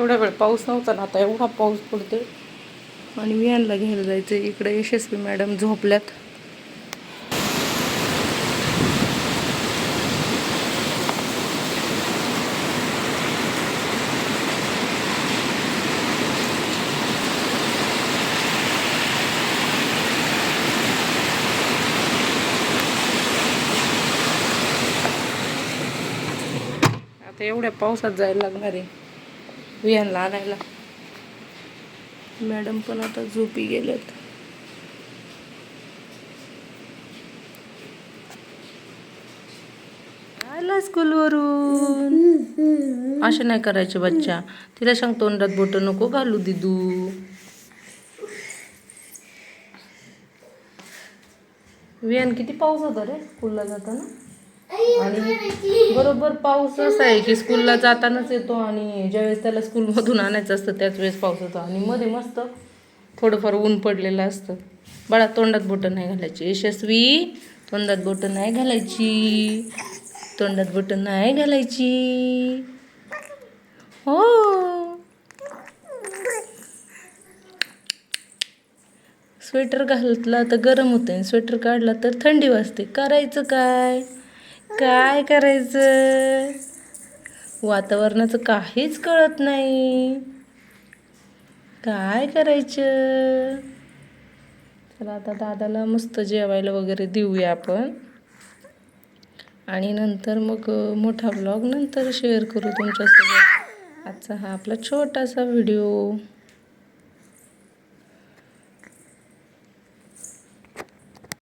एवढा वेळ पाऊस नव्हता ना आता एवढा पाऊस पडतोय. आणि विहानला घ्यायला जायचं इकडे यशस्वी मॅडम झोपल्यात. आता एवढ्या पावसात जायला लागणार आहे. विहानला आणायला. मॅडम पण आता झोपी गेल्यात. आला स्कूलवरून असे नाही करायचे बच्चा. तिला सांग तोंडात बोट नको घालू दिदू. विहान किती पाऊस होता रे? स्कूलला जाताना? आणि बरोबर पाऊस असा आहे की स्कूलला जातानाच येतो आणि ज्यावेळेस त्याला स्कूलमधून आणायचं असतं त्याच वेळेस पाऊस होतो आणि मध्ये मस्त थोडंफार ऊन पडलेलं असतं. बाळा तोंडात बोटं नाही घालायची. यशस्वी तोंडात बोटं नाही घालायची. तोंडात बोटं नाही घालायची. हो. स्वेटर घातला तर गरम होते स्वेटर काढला तर थंडी वाजते. करायचं काय? काय करायचं? वातावरणाचं काहीच कळत नाही. काय करायचं? चला आता दादाला मस्त जेवायला वगैरे देऊया आपण. आणि नंतर मग मोठा ब्लॉग नंतर शेअर करू तुमच्यासोबत. आजचा हा आपला छोटासा व्हिडिओ